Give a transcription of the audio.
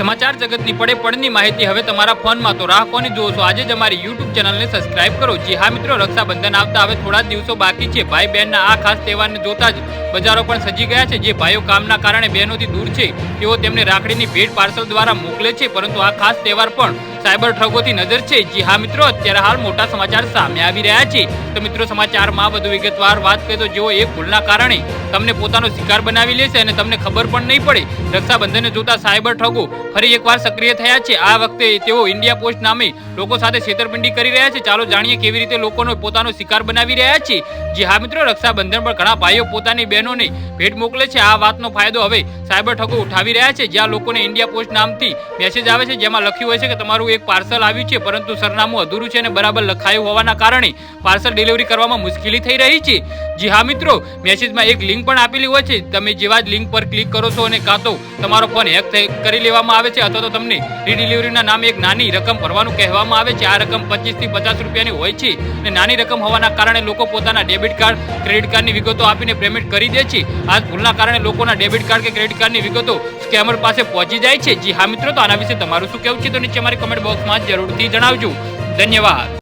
સમાચાર જગતની પડે પડની માહિતી હવે તમારા ફોનમાં. તો રાહ કોની જુઓ છો આજે જ અમારી યુટ્યુબ ચેનલને સબસ્ક્રાઇબ કરો. જી હા મિત્રો, રક્ષાબંધન આવતા હવે થોડા દિવસો બાકી છે. ભાઈ બહેનના આ ખાસ તહેવારને જોતા જ બજારો પણ સજી ગયા છે. જે ભાઈઓ કામના કારણે બહેનોથી દૂર છે, તેઓ તેમને રાખડીની ભેટ પાર્સલ દ્વારા મોકલે છે. પરંતુ આ ખાસ તહેવાર પણ સાયબર ઠગોથી નજર છે. જી હા મિત્રો, અત્યારે હાલ મોટા સમાચાર સામે આવી રહ્યા છે. તો મિત્રો, સમાચારમાં વધુ વિગતવાર વાત કરીએ તો જેઓ એક ભૂલના કારણે તમને પોતાનો શિકાર બનાવી લેશે અને તમને ખબર પણ નહીં પડે, રક્ષાબંધનને જોતા સાયબર ઠગો ફરી એકવાર સક્રિય થયા છે. આ વખતે તેઓ ઇન્ડિયા પોસ્ટ નામે લોકો સાથે છેતરપિંડી કરી રહ્યા છે. ચાલો જાણીએ કેવી રીતે લોકોનો પોતાનો શિકાર બનાવી રહ્યા છે. જી હા મિત્રો, રક્ષાબંધન પર ઘણા ભાઈઓ પોતાની બહેનોને ભેટ મોકલે છે. આ વાતનો ફાયદો હવે સાયબર ઠગો ઉઠાવી રહ્યા છે. જ્યાં લોકોને ઇન્ડિયા પોસ્ટ નામથી મેસેજ આવે છે, જેમાં લખ્યું હોય છે કે તમારું એક પાર્સલ આવ્યું છે, પરંતુ સરનામું અધૂરું છે અને બરાબર લખાયું હોવાના કારણે પાર્સલ ડિલિવરી કરવામાં મુશ્કેલી થઈ રહી છે. જી હા, મિત્રો. મેસેજમાં એક લિંક પણ આપેલી હોય છે. તમે જેવા જ લિંક પર ક્લિક કરો છો અને કાં તો તમારો ફોન હેક કરી લેવામાં આવે છે અથવા તો તમને રીડિલિવરીના નામે એક નાની રકમ ભરવાનું કહેવામાં આવે છે. આ રકમ પચીસથી પચાસ રૂપિયાની હોય છે અને નાની રકમ હોવાના કારણે લોકો પોતાના ડેબિટ કાર્ડ, ક્રેડિટ કાર્ડની વિગતો આપીને પેમેન્ટ કરી દે છે. આ ભૂલના કારણે લોકોના ડેબિટ કાર્ડ કે ક્રેડિટ કાર્ડની વિગતો સ્કેમર પાસે પહોંચી જાય છે. જી હા, મિત્રો. તો આના વિશે તમારું શું કહેવું છે? તો નીચે અમારી કમેન્ટ બોક્સમાં જરૂરથી જણાવજો. ધન્યવાદ.